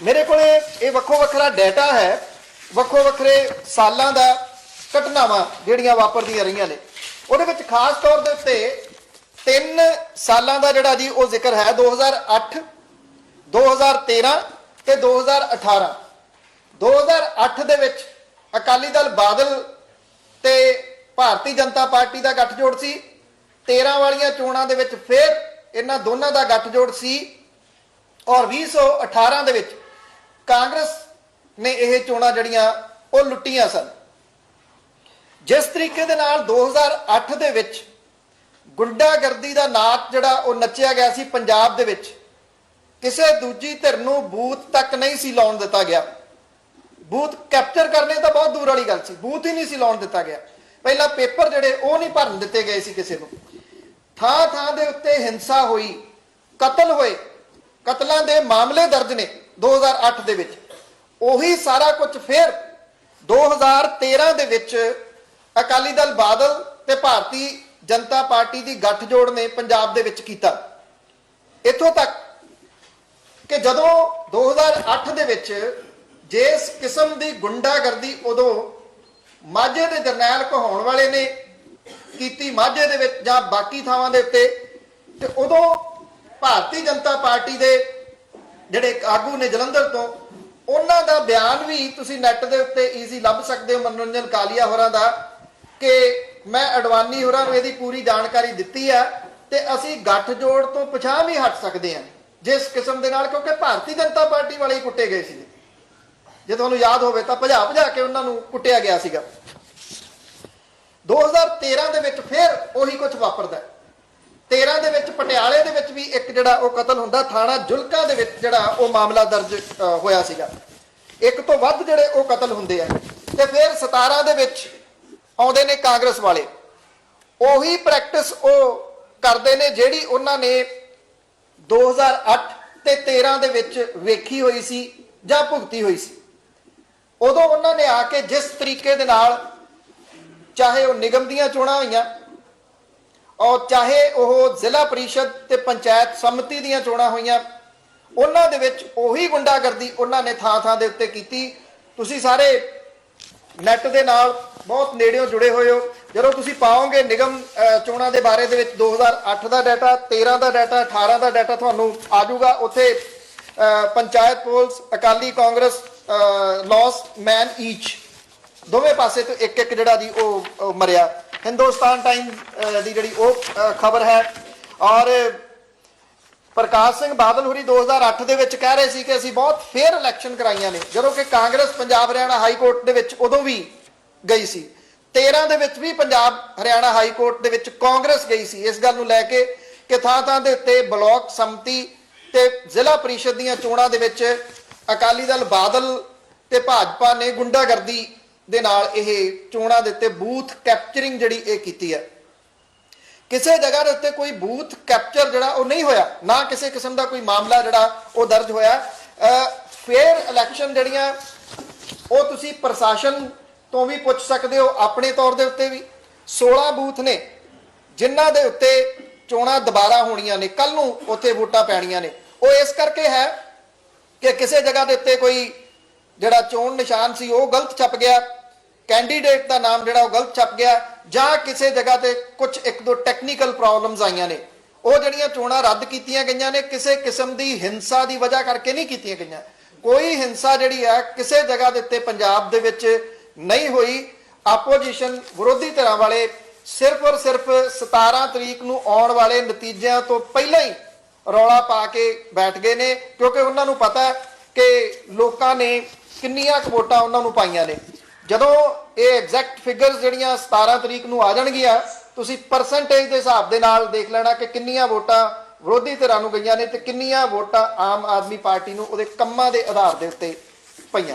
ਮੇਰੇ ਕੋਲੇ ਇਹ ਵੱਖੋ ਵੱਖਰਾ ਡਾਟਾ ਹੈ, ਵੱਖੋ ਵੱਖਰੇ ਸਾਲਾਂ ਦਾ ਘਟਨਾਵਾਂ ਜਿਹੜੀਆਂ ਵਾਪਰਦੀਆਂ ਰਹੀਆਂ ਨੇ। ਉਹਦੇ ਵਿੱਚ ਖਾਸ ਤੌਰ ਦੇ ਉੱਤੇ ਤਿੰਨ ਸਾਲਾਂ ਦਾ ਜਿਹੜਾ ਜੀ ਉਹ ਜ਼ਿਕਰ ਹੈ 2008 2013 ਤੇ 2018 2008 ਦੇ ਵਿੱਚ ਅਕਾਲੀ ਦਲ ਬਾਦਲ ਤੇ ਭਾਰਤੀ ਜਨਤਾ ਪਾਰਟੀ ਦਾ ਗੱਠਜੋੜ ਸੀ। 13 ਵਾਲੀਆਂ ਚੋਣਾਂ ਦੇ ਵਿੱਚ ਫਿਰ ਇਹਨਾਂ ਦੋਨਾਂ ਦਾ ਗੱਠਜੋੜ ਸੀ। ਔਰ 2018 ਦੇ ਵਿੱਚ ਕਾਂਗਰਸ ਨੇ ਇਹ ਚੋਣਾਂ ਜਿਹੜੀਆਂ, ਉਹ ਲੁੱਟੀਆਂ ਸਨ। ਜਿਸ ਤਰੀਕੇ ਦੇ ਨਾਲ 2008 ਦੇ ਵਿੱਚ ਗੁੰਡਾਗਰਦੀ ਦਾ ਨਾਚ ਜਿਹੜਾ, ਉਹ ਨੱਚਿਆ ਗਿਆ ਸੀ ਪੰਜਾਬ ਦੇ ਵਿੱਚ। ਕਿਸੇ ਦੂਜੀ ਧਿਰ ਨੂੰ ਬੂਥ ਤੱਕ ਨਹੀਂ ਸੀ ਲਾਉਣ ਦਿੱਤਾ ਗਿਆ। ਬੂਥ ਕੈਪਚਰ ਕਰਨੇ ਤਾਂ ਬਹੁਤ ਦੂਰ ਵਾਲੀ ਗੱਲ ਸੀ, ਬੂਥ ਹੀ ਨਹੀਂ ਸੀ ਲਾਉਣ ਦਿੱਤਾ ਗਿਆ। ਪਹਿਲਾਂ ਪੇਪਰ ਜਿਹੜੇ, ਉਹ ਨਹੀਂ ਭਰਨ ਦਿੱਤੇ ਗਏ ਸੀ ਕਿਸੇ ਨੂੰ। ਥਾਂ ਥਾਂ ਦੇ ਉੱਤੇ ਹਿੰਸਾ ਹੋਈ, ਕਤਲ ਹੋਏ, ਕਤਲਾਂ ਦੇ ਮਾਮਲੇ ਦਰਜ ਨੇ। 2008 ਦੇ ਵਿੱਚ। ਉਹੀ ਸਾਰਾ ਕੁਝ ਫਿਰ 2013 ਦੇ ਵਿੱਚ ਅਕਾਲੀ ਦਲ ਬਾਦਲ ਤੇ ਭਾਰਤੀ ਜਨਤਾ ਪਾਰਟੀ ਦੀ ਗੱਠਜੋੜ ਨੇ ਪੰਜਾਬ ਦੇ ਵਿੱਚ ਕੀਤਾ। ਇੱਥੋਂ ਤੱਕ ਕਿ ਜਦੋਂ 2008 ਦੇ ਵਿੱਚ ਜਿਸ ਕਿਸਮ ਦੀ ਗੁੰਡਾਗਰਦੀ ਉਦੋਂ ਮਾਝੇ ਦੇ ਜਰਨੈਲ ਕਹਾਉਣ ਵਾਲੇ ਨੇ ਕੀਤੀ, ਮਾਝੇ ਦੇ ਵਿੱਚ ਜਾਂ ਬਾਕੀ ਥਾਵਾਂ ਦੇ ਉੱਤੇ, ਤੇ ਉਦੋਂ ਭਾਰਤੀ ਜਨਤਾ ਪਾਰਟੀ ਦੇ ਜਿਹੜੇ ਆਗੂ ਨੇ ਜਲੰਧਰ ਤੋਂ, ਉਹਨਾਂ ਦਾ ਬਿਆਨ ਵੀ ਤੁਸੀਂ ਨੈਟ ਦੇ ਉੱਤੇ ਈਜ਼ੀ ਲੱਭ ਸਕਦੇ ਹੋ, ਮਨੋਰੰਜਨ ਕਾਲੀਆ ਹੋਰਾਂ ਦਾ, ਕਿ ਮੈਂ ਅਡਵਾਨੀ ਹੋਰਾਂ ਨੂੰ ਇਹਦੀ ਪੂਰੀ ਜਾਣਕਾਰੀ ਦਿੱਤੀ ਆ ਤੇ ਅਸੀਂ ਗੱਠਜੋੜ ਤੋਂ ਪਛਾਣ ਵੀ ਹਟ ਸਕਦੇ ਹਾਂ, ਜਿਸ ਕਿਸਮ ਦੇ ਨਾਲ ਕਿਉਂਕਿ ਭਾਰਤੀ ਜਨਤਾ ਪਾਰਟੀ ਵਾਲੇ ਕੁੱਟੇ ਗਏ ਸੀ ਜੇ ਤੁਹਾਨੂੰ ਯਾਦ ਹੋਵੇ ਤਾਂ ਭਜਾ ਭਜਾ ਕੇ ਉਹਨਾਂ ਨੂੰ ਕੁੱਟਿਆ ਗਿਆ ਸੀਗਾ। 2013 ਦੇ ਵਿੱਚ ਫਿਰ ਉਹੀ ਕੁਝ ਵਾਪਰਦਾ ਹੈ। ਪਟਿਆਲੇ ਦੇ ਵਿੱਚ ਵੀ ਇੱਕ ਜਿਹੜਾ ਉਹ ਕਤਲ ਹੁੰਦਾ, ਥਾਣਾ ਜੁਲਕਾ ਦੇ ਵਿੱਚ ਜਿਹੜਾ ਉਹ ਮਾਮਲਾ ਦਰਜ ਹੋਇਆ ਸੀਗਾ। ਇੱਕ ਤੋਂ ਵੱਧ ਜਿਹੜੇ ਉਹ ਕਤਲ ਹੁੰਦੇ ਆ। ਤੇ ਫਿਰ 17 ਦੇ ਵਿੱਚ ਆਉਂਦੇ ਨੇ ਕਾਂਗਰਸ ਵਾਲੇ। ਉਹੀ ਪ੍ਰੈਕਟਿਸ ਉਹ ਕਰਦੇ ਨੇ ਜਿਹੜੀ ਉਹਨਾਂ ਨੇ 2008 ਤੇ 13 ਦੇ ਵਿੱਚ ਵੇਖੀ ਹੋਈ ਸੀ ਜਾਂ ਭੁਗਤੀ ਹੋਈ ਸੀ। ਉਦੋਂ ਉਹਨਾਂ ਨੇ ਆ ਕੇ ਜਿਸ ਤਰੀਕੇ ਦੇ ਨਾਲ ਚਾਹੇ ਉਹ ਨਿਗਮ ਦੀਆਂ ਚੋਣਾਂ ਹੋਈਆਂ ਔਰ ਚਾਹੇ ਉਹ ਜ਼ਿਲ੍ਹਾ ਪਰਿਸ਼ਦ ਤੇ ਪੰਚਾਇਤ ਸਮਿਤੀ ਦੀਆਂ ਚੋਣਾਂ ਹੋਈਆਂ, ਉਹਨਾਂ ਦੇ ਵਿੱਚ ਉਹੀ ਗੁੰਡਾਗਰਦੀ ਉਹਨਾਂ ਨੇ ਥਾਂ ਥਾਂ ਦੇ ਉੱਤੇ ਕੀਤੀ। ਤੁਸੀਂ ਸਾਰੇ ਨੈਟ ਦੇ ਨਾਲ ਬਹੁਤ ਨੇੜਿਓਂ ਜੁੜੇ ਹੋਏ ਹੋ। ਜਦੋਂ ਤੁਸੀਂ ਪਾਓਗੇ ਨਿਗਮ ਚੋਣਾਂ ਦੇ ਬਾਰੇ ਦੇ ਵਿੱਚ 2008 ਦਾ ਡਾਟਾ 13 ਦਾ ਡਾਟਾ 18 ਦਾ ਡਾਟਾ ਤੁਹਾਨੂੰ ਆ ਜਾਊਗਾ। ਉੱਥੇ ਪੰਚਾਇਤ ਪੋਲਸ, ਅਕਾਲੀ ਕਾਂਗਰਸ ਲਾਸ, ਮੈਨ, ਈਚ ਦੋਵੇਂ ਪਾਸੇ ਤੋਂ ਇੱਕ ਇੱਕ ਜਿਹੜਾ ਜੀ ਉਹ ਮਰਿਆ। ਹਿੰਦੁਸਤਾਨ ਟਾਈਮ ਦੀ ਜਿਹੜੀ ਉਹ ਖਬਰ ਹੈ। ਔਰ ਪ੍ਰਕਾਸ਼ ਸਿੰਘ ਬਾਦਲ ਹੁਰੀ 2008 ਦੇ ਵਿੱਚ ਕਹਿ ਰਹੇ ਸੀ ਕਿ ਅਸੀਂ ਬਹੁਤ ਫੇਅਰ ਇਲੈਕਸ਼ਨ ਕਰਾਈਆਂ ਨੇ, ਜਦੋਂ ਕਿ ਕਾਂਗਰਸ ਪੰਜਾਬ ਹਰਿਆਣਾ ਹਾਈ ਕੋਰਟ ਦੇ ਵਿੱਚ ਉਦੋਂ ਵੀ ਗਈ ਸੀ। 13 ਦੇ ਵਿੱਚ ਵੀ ਪੰਜਾਬ ਹਰਿਆਣਾ ਹਾਈ ਕੋਰਟ ਦੇ ਵਿੱਚ ਕਾਂਗਰਸ ਗਈ ਸੀ। ਇਸ ਗੱਲ ਨੂੰ ਲੈ ਕੇ ਕਿ ਥਾਂ ਥਾਂ ਦੇ ਉੱਤੇ ਬਲਾਕ ਸੰਮਤੀ ਤੇ ਜ਼ਿਲ੍ਹਾ ਪਰਿਸ਼ਦ ਦੀਆਂ ਚੋਣਾਂ ਦੇ ਵਿੱਚ ਅਕਾਲੀ ਦਲ ਬਾਦਲ ਤੇ ਭਾਜਪਾ ਨੇ ਗੁੰਡਾਗਰਦੀ ਦੇ ਨਾਲ ਇਹ ਚੋਣਾਂ ਦੇ ਉੱਤੇ ਬੂਥ ਕੈਪਚਰਿੰਗ ਜਿਹੜੀ ਇਹ ਕੀਤੀ ਹੈ। ਕਿਸੇ ਜਗ੍ਹਾ ਦੇ ਉੱਤੇ ਕੋਈ ਬੂਥ ਕੈਪਚਰ ਜਿਹੜਾ ਉਹ ਨਹੀਂ ਹੋਇਆ, ਨਾ ਕਿਸੇ ਕਿਸਮ ਦਾ ਕੋਈ ਮਾਮਲਾ ਜਿਹੜਾ ਉਹ ਦਰਜ ਹੋਇਆ। ਫੇਅਰ ਇਲੈਕਸ਼ਨ ਜਿਹੜੀਆਂ, ਉਹ ਤੁਸੀਂ ਪ੍ਰਸ਼ਾਸਨ ਤੋਂ ਵੀ ਪੁੱਛ ਸਕਦੇ ਹੋ, ਆਪਣੇ ਤੌਰ ਦੇ ਉੱਤੇ ਵੀ। 16 ਬੂਥ ਨੇ, ਜਿਨ੍ਹਾਂ ਦੇ ਉੱਤੇ ਚੋਣਾਂ ਦੁਬਾਰਾ ਹੋਣੀਆਂ ਨੇ ਕੱਲ ਨੂੰ ਉੱਥੇ ਵੋਟਾਂ ਪੈਣੀਆਂ ਨੇ। ਉਹ ਇਸ ਕਰਕੇ ਹੈ ਕਿ ਕਿਸੇ ਜਗ੍ਹਾ ਦੇ ਉੱਤੇ ਕੋਈ ਜਿਹੜਾ ਚੋਣ ਨਿਸ਼ਾਨ ਸੀ, ਉਹ ਗਲਤ ਛਪ ਗਿਆ। ਕੈਂਡੀਡੇਟ ਦਾ ਨਾਮ ਜਿਹੜਾ ਉਹ ਗਲਤ ਛਪ ਗਿਆ, ਜਾਂ ਕਿਸੇ ਜਗ੍ਹਾ ਤੇ ਕੁਝ ਇੱਕ ਦੋ ਟੈਕਨੀਕਲ ਪ੍ਰੋਬਲਮਸ ਆਈਆਂ ਨੇ। ਉਹ ਜਿਹੜੀਆਂ ਚੋਣਾਂ ਰੱਦ ਕੀਤੀਆਂ ਗਈਆਂ ਨੇ, ਕਿਸੇ ਕਿਸਮ ਦੀ ਹਿੰਸਾ ਦੀ ਵਜ੍ਹਾ ਕਰਕੇ ਨਹੀਂ ਕੀਤੀਆਂ ਗਈਆਂ। ਕੋਈ ਹਿੰਸਾ ਜਿਹੜੀ ਹੈ ਕਿਸੇ ਜਗ੍ਹਾ ਦੇ ਉੱਤੇ ਪੰਜਾਬ ਦੇ ਵਿੱਚ ਨਹੀਂ ਹੋਈ। ਆਪੋਜੀਸ਼ਨ ਵਿਰੋਧੀ ਧਿਰਾਂ ਵਾਲੇ ਸਿਰਫ ਔਰ ਸਿਰਫ 17 ਤਰੀਕ ਨੂੰ ਆਉਣ ਵਾਲੇ ਨਤੀਜਿਆਂ ਤੋਂ ਪਹਿਲਾਂ ਹੀ ਰੌਲਾ ਪਾ ਕੇ ਬੈਠ ਗਏ ਨੇ, ਕਿਉਂਕਿ ਉਹਨਾਂ ਨੂੰ ਪਤਾ ਕਿ ਲੋਕਾਂ ਨੇ ਕਿੰਨੀਆਂ ਵੋਟਾਂ ਉਹਨਾਂ ਨੂੰ ਪਾਈਆਂ ਨੇ। ਜਦੋਂ ਇਹ ਐਗਜ਼ੈਕਟ ਫਿਗਰਸ ਜਿਹੜੀਆਂ 17 ਤਰੀਕ ਨੂੰ ਆ ਜਾਣਗੀਆਂ, ਤੁਸੀਂ ਪਰਸੈਂਟੇਜ ਦੇ ਹਿਸਾਬ ਦੇ ਨਾਲ ਦੇਖ ਲੈਣਾ ਕਿ ਕਿੰਨੀਆਂ ਵੋਟਾਂ ਵਿਰੋਧੀ ਧਿਰਾਂ ਨੂੰ ਗਈਆਂ ਨੇ ਤੇ ਕਿੰਨੀਆਂ ਵੋਟਾਂ ਆਮ ਆਦਮੀ ਪਾਰਟੀ ਨੂੰ ਉਹਦੇ ਕੰਮਾਂ ਦੇ ਆਧਾਰ ਦੇ ਉੱਤੇ ਪਈਆਂ।